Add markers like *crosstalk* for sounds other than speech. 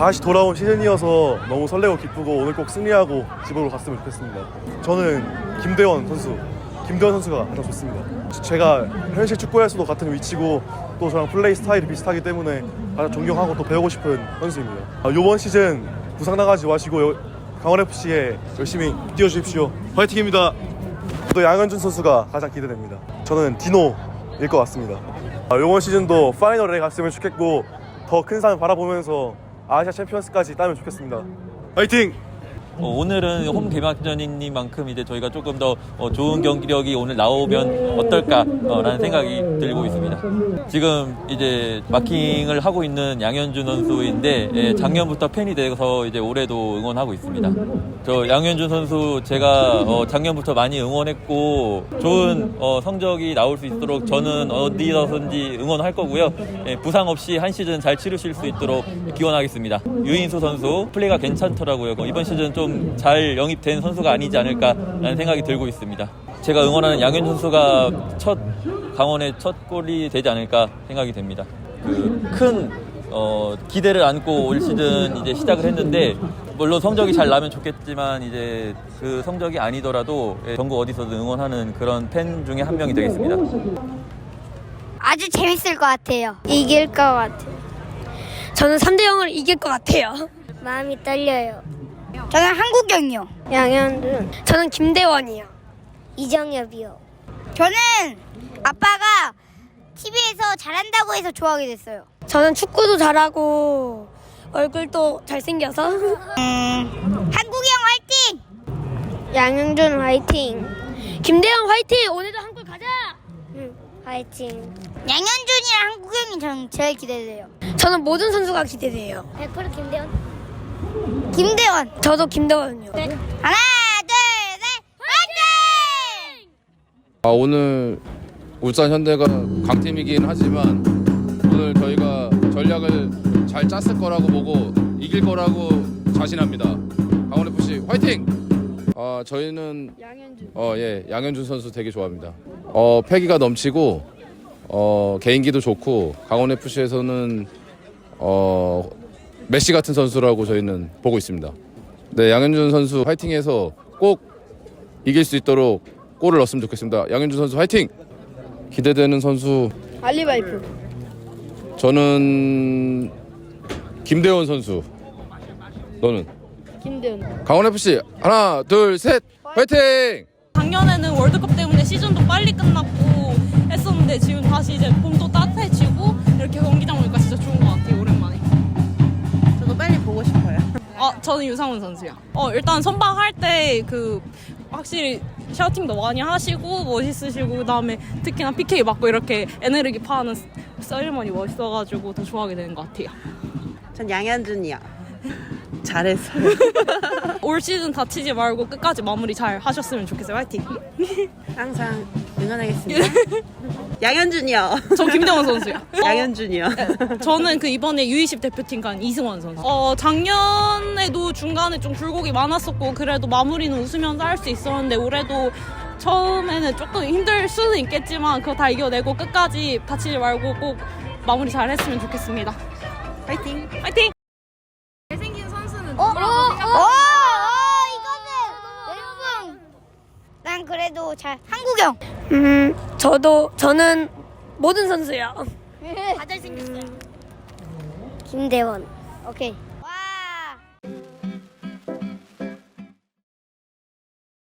다시 돌아온 시즌이어서 너무 설레고 기쁘고 오늘 꼭 승리하고 집으로 갔으면 좋겠습니다. 저는 김대원 선수, 김대원 선수가 가장 좋습니다. 제가 현실 축구에서도 같은 위치고 또 저랑 플레이 스타일이 비슷하기 때문에 가장 존경하고 또 배우고 싶은 선수입니다. 아, 이번 시즌 부상 나가지 마시고 강원 FC에 열심히 뛰어주십시오. 화이팅입니다. 또 양현준 선수가 가장 기대됩니다. 저는 디노일 것 같습니다. 아, 이번 시즌도 파이널에 갔으면 좋겠고 더 큰 상 바라보면서 아시아 챔피언스까지 따면 좋겠습니다. 화이팅! 어, 오늘은 홈 개막전이니만큼 이제 저희가 조금 더 어, 좋은 경기력이 오늘 나오면 어떨까라는 생각이 들고 있습니다. 지금 이제 마킹을 하고 있는 양현준 선수인데 예, 작년부터 팬이 돼서 이제 올해도 응원하고 있습니다. 저 양현준 선수 제가 어, 작년부터 많이 응원했고 좋은 어, 성적이 나올 수 있도록 저는 어디서든지 응원할 거고요. 예, 부상 없이 한 시즌 잘 치르실 수 있도록 기원하겠습니다. 유인수 선수 플레이가 괜찮더라고요. 어, 이번 시즌 좀잘 영입된 선수가 아니지 않을까라는 생각이 들고 있습니다. 제가 응원하는 양현준 선수가 첫 강원의 첫 골이 되지 않을까 생각이 됩니다. 그큰 어, 기대를 안고 올 시즌 이제 시작을 했는데 물론 성적이 잘 나면 좋겠지만 이제 그 성적이 아니더라도 예, 전국 어디서든 응원하는 그런 팬 중에 한 명이 되겠습니다. 아주 재밌을 것 같아요. 이길 것 같아요. 저는 3대 0을 이길 것 같아요. 마음이 떨려요. 저는 한국경이요. 양현준. 저는 김대원이요. 이정엽이요. 저는 아빠가 TV에서 잘한다고 해서 좋아하게 됐어요. 저는 축구도 잘하고 얼굴도 잘생겨서 한국형 화이팅! 양현준 화이팅! 김대원 화이팅! 오늘도 한골 가자! 응, 화이팅. 양현준이랑 한국형이 저는 제일 기대돼요. 저는 모든 선수가 기대돼요. 100% 김대원. 김대원. 저도 김대원이요. 하나, 둘, 셋, 화이팅! 아, 오늘 울산 현대가 강팀이긴 하지만 오늘 저희가 전략을 잘 짰을 거라고 보고 이길 거라고 자신합니다. 강원 FC 화이팅! 아, 저희는 양현준. 어, 예, 양현준 선수 되게 좋아합니다. 어, 패기가 넘치고 어, 개인기도 좋고 강원 FC에서는 어, 메시 같은 선수라고 저희는 보고 있습니다. 네, 양현준 선수 화이팅해서 꼭 이길 수 있도록 골을 넣었으면 좋겠습니다. 양현준 선수 화이팅! 기대되는 선수 알리바이프. 저는 김대원 선수. 너는? 김대원. 강원 FC 하나 둘 셋 화이팅! 작년에는 월드컵 때문에 시즌도 빨리 끝났고 했었는데 지금 다시 이제 봄도 저는 유상훈 선수요. 어 일단 선방할 때 그 확실히 샤우팅도 많이 하시고 멋있으시고 그다음에 특히나 PK 맞고 이렇게 에너지 파하는 썰머니 멋있어가지고 더 좋아하게 되는 것 같아요. 전 양현준이요. 잘했어요. *laughs* 올 시즌 다치지 말고 끝까지 마무리 잘 하셨으면 좋겠어요. 화이팅. *laughs* 항상 응원하겠습니다. *laughs* 양현준이요. 저 김대원 선수요. 어, 양현준이요. 저는 그 이번에 U20 대표팀 간 이승원 선수. 어, 작년에도 중간에 좀 굴곡이 많았었고, 그래도 마무리는 웃으면서 할 수 있었는데, 올해도 처음에는 조금 힘들 수는 있겠지만, 그거 다 이겨내고 끝까지 다치지 말고 꼭 마무리 잘 했으면 좋겠습니다. 파이팅! 화이팅! 난 그래도 잘 한국형. 음, 저도 저는 모든 선수요. *laughs* 다 잘생겼어요. 김대원. 오케이.